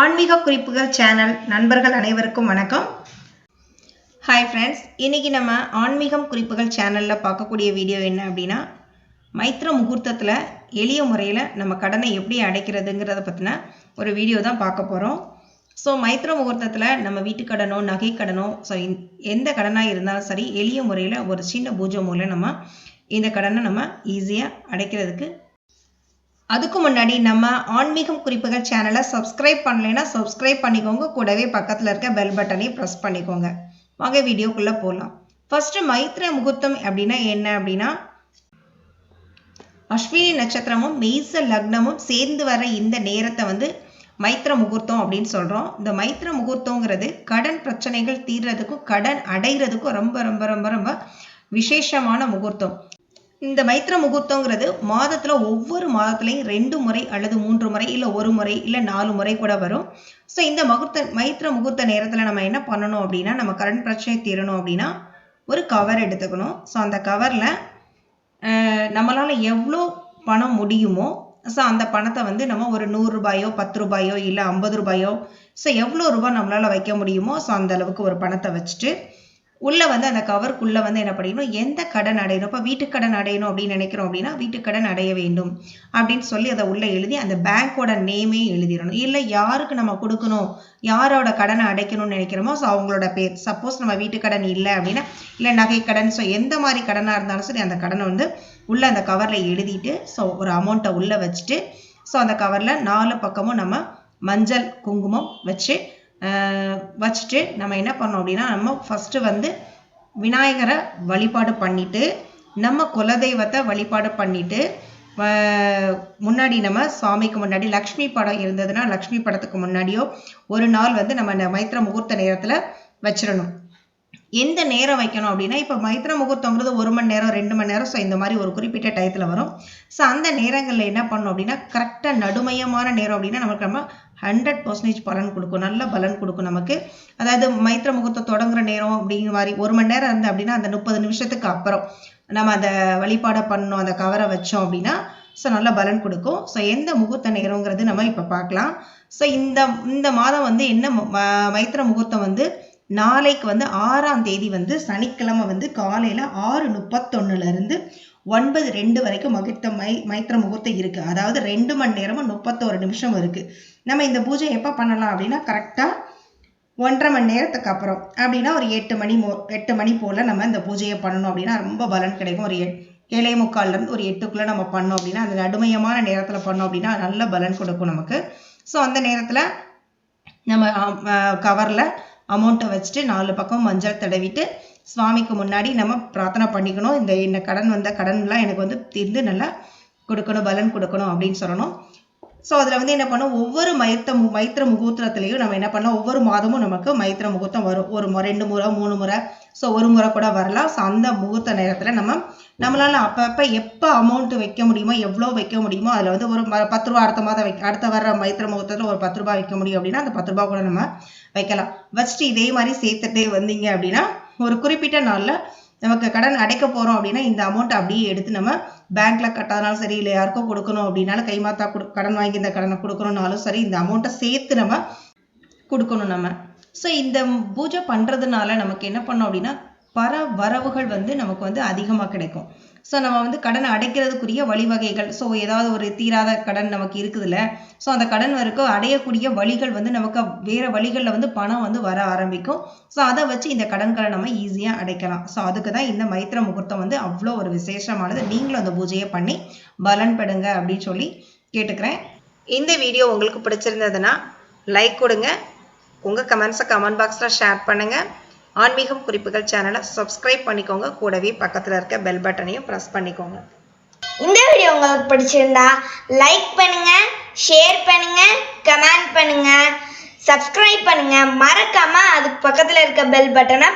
ஆன்மீக குறிப்புகள் சேனல் நண்பர்கள் அனைவருக்கும் வணக்கம். ஹாய் ஃப்ரெண்ட்ஸ் இன்றைக்கி நம்ம ஆன்மீகம் குறிப்புகள் சேனலில் பார்க்கக்கூடிய வீடியோ என்ன அப்படின்னா மைத்ர முகூர்த்தத்தில் எளிய முறையில் நம்ம கடனை எப்படி அடைக்கிறதுங்கிறத பற்றின ஒரு வீடியோ தான் பார்க்க போகிறோம் ஸோ மைத்ர முகூர்த்தத்தில் நம்ம வீட்டு கடனோ நகை கடனோ ஸோ எந்த கடனாக இருந்தாலும் சரி எளிய முறையில் ஒரு சின்ன பூஜை மூலம் நம்ம இந்த கடனை நம்ம ஈஸியாக அடைக்கிறதுக்கு அதுக்கு முன்னாடி நம்ம ஆன்மீகம் குறிப்புகள் சேனலை சப்ஸ்கிரைப் பண்ணலைன்னா சப்ஸ்கிரைப் பண்ணிக்கோங்க. கூடவே பக்கத்தில் இருக்க பெல் பட்டனையும் ப்ரெஸ் பண்ணிக்கோங்க. வாங்க வீடியோக்குள்ளே போகலாம் ஃபஸ்ட்டு மைத்ர முகூர்த்தம் அப்படின்னா என்ன அப்படின்னா அஸ்வினி நட்சத்திரமும் மெய்ச லக்னமும் சேர்ந்து வர இந்த நேரத்தை வந்து மைத்ர முகூர்த்தம் அப்படின்னு சொல்கிறோம் இந்த மைத்ர முகூர்த்தங்கிறது கடன் பிரச்சனைகள் தீர்றதுக்கும் கடன் அடைகிறதுக்கும் ரொம்ப ரொம்ப ரொம்ப ரொம்ப விசேஷமான முகூர்த்தம். இந்த மைத்திர முகூர்த்தங்கிறது மாதத்தில் ஒவ்வொரு மாதத்துலையும் ரெண்டு முறை அல்லது மூன்று முறை இல்லை ஒரு முறை இல்லை நாலு முறை கூட வரும். ஸோ இந்த முகூர்த்த மைத்திர முகூர்த்த நேரத்தில் நம்ம என்ன பண்ணணும் அப்படின்னா நம்ம கரண்ட் பிரச்சனை தீரணும் அப்படின்னா ஒரு கவர் எடுத்துக்கணும். ஸோ அந்த கவரில் நம்மளால் எவ்வளோ பணம் முடியுமோ ஸோ அந்த பணத்தை வந்து நம்ம ஒரு நூறு ரூபாயோ பத்து ரூபாயோ இல்லை ஐம்பது ரூபாயோ ஸோ எவ்வளோ ரூபாய் நம்மளால் வைக்க முடியுமோ ஸோ அந்த அளவுக்கு ஒரு பணத்தை வச்சுட்டு உள்ளே வந்து அந்த கவருக்குள்ளே வந்து என்ன பண்ணிடணும்? எந்த கடன் அடையணும்? இப்போ வீட்டுக்கடன் அடையணும் அப்படின்னு நினைக்கிறோம் அப்படின்னா வீட்டுக்கடன் அடைய வேண்டும் அப்படின்னு சொல்லி அதை உள்ளே எழுதி அந்த பேங்க்கோட நேமே எழுதிடணும். இல்லை யாருக்கு நம்ம கொடுக்கணும்? யாரோட கடனை அடைக்கணும்னு நினைக்கிறோமோ ஸோ அவங்களோட பேர். சப்போஸ் நம்ம வீட்டுக்கடன் இல்லை அப்படின்னா இல்லை நகை கடன் ஸோ எந்த மாதிரி கடனாக இருந்தாலும் சரி அந்த கடனை வந்து உள்ளே அந்த கவரில் எழுதிட்டு ஸோ ஒரு அமௌண்ட்டை உள்ளே வச்சுட்டு ஸோ அந்த கவரில் நாலு பக்கமும் நம்ம மஞ்சள் குங்குமம் வச்சு வச்சுட்டு நம்ம என்ன பண்ணோம் அப்படின்னா நம்ம ஃபஸ்ட்டு வந்து விநாயகரை வழிபாடு பண்ணிவிட்டு நம்ம குலதெய்வத்தை வழிபாடு பண்ணிவிட்டு முன்னாடி நம்ம சுவாமிக்கு முன்னாடி லக்ஷ்மி படம் இருந்ததுன்னா லக்ஷ்மி படத்துக்கு முன்னாடியோ ஒரு நாள் வந்து நம்ம இந்த மைத்திர முகூர்த்த நேரத்தில் வச்சிடணும். எந்த நேரம் வைக்கணும் அப்படின்னா இப்போ மைத்திர முகூர்த்தங்கிறது ஒரு மணி நேரம் ரெண்டு மணி நேரம். ஸோ இந்த மாதிரி ஒரு குறிப்பிட்ட டயத்தில் வரும். ஸோ அந்த நேரங்களில் என்ன பண்ணணும் அப்படின்னா கரெக்டாக நடுமையமான நேரம் அப்படின்னா நமக்கு நம்ம ஹண்ட்ரட் பர்சன்டேஜ் பலன் கொடுக்கும். நல்ல பலன் கொடுக்கும் நமக்கு. அதாவது மைத்திர முகூர்த்தம் தொடங்குற நேரம் அப்படிங்கிற மாதிரி ஒரு மணி நேரம் இருந்து அப்படின்னா அந்த முப்பது நிமிஷத்துக்கு அப்புறம் நம்ம அந்த வழிபாடை பண்ணோம் அந்த கவரை வச்சோம் அப்படின்னா ஸோ நல்ல பலன் கொடுக்கும். ஸோ எந்த முகூர்த்த நேரங்கிறது நம்ம இப்போ பார்க்கலாம். ஸோ இந்த இந்த மாதம் வந்து என்ன மைத்திர முகூர்த்தம் வந்து நாளைக்கு வந்து ஆறாம் தேதி வந்து சனிக்கிழமை வந்து காலையில் ஆறு முப்பத்தொன்னுலேருந்து ஒன்பது ரெண்டு வரைக்கும் மகிழ்த்த மை மைத்திர முகூர்த்தம் இருக்குது அதாவது ரெண்டு மணி நேரமும் முப்பத்தோரு நிமிஷம் இருக்குது நம்ம இந்த பூஜை எப்போ பண்ணலாம் அப்படின்னா கரெக்டாக ஒன்றரை மணி நேரத்துக்கு அப்புறம். அப்படின்னா ஒரு எட்டு மணி மோ எட்டு மணி போல் நம்ம இந்த பூஜையை பண்ணணும் அப்படின்னா ரொம்ப பலன் கிடைக்கும். ஒரு ஏழை முக்கால்லேருந்து ஒரு எட்டுக்குள்ளே நம்ம பண்ணோம் அப்படின்னா அந்த நடுமையமான நேரத்தில் பண்ணோம் அப்படின்னா நல்ல பலன் கொடுக்கும் நமக்கு. ஸோ அந்த நேரத்தில் நம்ம கவரில் அமௌண்ட்டை வச்சுட்டு நாலு பக்கம் மஞ்சள் தடவிட்டு சுவாமிக்கு முன்னாடி நம்ம பிரார்த்தனை பண்ணிக்கணும். இந்த இந்த கடன் வந்த கடன்லாம் எனக்கு வந்து தீர்ந்து நல்லா கொடுக்கணும் பலன் கொடுக்கணும் அப்படின்னு சொல்லணும். ஸோ அதில் வந்து என்ன பண்ணோம்? ஒவ்வொரு மைத்த மைத்திர முகூர்த்தத்துலேயும் நம்ம என்ன பண்ணோம்? ஒவ்வொரு மாதமும் நமக்கு மைத்திர முகூர்த்தம் வரும். ஒரு முறை ரெண்டு முறை மூணு முறை. ஸோ ஒரு முறை கூட வரலாம். ஸோ அந்த முகூர்த்த நேரத்தில் நம்ம நம்மளால் அப்பப்போ எப்போ அமௌண்ட் வைக்க முடியுமோ எவ்வளோ வைக்க முடியுமோ அதில் வந்து ஒரு பத்து ரூபா அடுத்த மாதம் வைக்க அடுத்த வர மைத்திர முகூர்த்தத்தில் ஒரு பத்து ரூபா வைக்க முடியும் அப்படின்னா அந்த பத்து ரூபா கூட நம்ம வைக்கலாம். வச்சுட்டு இதே மாதிரி சேர்த்துட்டே வந்தீங்க அப்படின்னா ஒரு குறிப்பிட்ட நாளில் நமக்கு கடன் அடைக்க போகிறோம் அப்படின்னா இந்த அமௌண்ட் அப்படியே எடுத்து நம்ம பேங்க்கில் கட்டாதனாலும் சரி இல்லை யாருக்கும் கொடுக்கணும் அப்படின்னாலும் கைமாத்தா கொடு கடன் வாங்கி இந்த கடனை கொடுக்கணும்னாலும் சரி இந்த அமௌண்ட்டை சேர்த்து நம்ம கொடுக்கணும் நம்ம. ஸோ இந்த பூஜை பண்ணுறதுனால நமக்கு என்ன பண்ணோம் அப்படின்னா பர வரவுகள் வந்து நமக்கு வந்து அதிகமாக கிடைக்கும். ஸோ நம்ம வந்து கடனை அடைக்கிறதுக்குரிய வழிவகைகள். ஸோ ஏதாவது ஒரு தீராத கடன் நமக்கு இருக்குதுல்ல. ஸோ அந்த கடன் வரைக்கும் அடையக்கூடிய வழிகள் வந்து நமக்கு வேறு வழிகளில் வந்து பணம் வந்து வர ஆரம்பிக்கும். ஸோ அதை வச்சு இந்த கடன்களை நம்ம ஈஸியாக அடைக்கலாம். ஸோ அதுக்கு தான் இந்த மைத்திர முகூர்த்தம் வந்து அவ்வளோ ஒரு விசேஷமானது. நீங்களும் அந்த பூஜையை பண்ணி பலன் பெடுங்க அப்படின்னு சொல்லி கேட்டுக்கிறேன். இந்த வீடியோ உங்களுக்கு பிடிச்சிருந்ததுன்னா லைக் கொடுங்க. உங்கள் கமெண்ட்ஸை கமெண்ட் பாக்ஸில் ஷேர் பண்ணுங்கள் ஆன்மீகம் குறிப்புகள் சேனலை சப்ஸ்கிரைப் பண்ணிக்கோங்க. கூடவே பக்கத்தில் இருக்க பெல் பட்டனையும் ப்ரெஸ் பண்ணிக்கோங்க. இந்த வீடியோ உங்களுக்கு பிடிச்சிருந்தா லைக் பண்ணுங்க ஷேர் பண்ணுங்க கமெண்ட் பண்ணுங்க சப்ஸ்கிரைப் பண்ணுங்க. மறக்காம அதுக்கு பக்கத்தில் இருக்க பெல் பட்டனை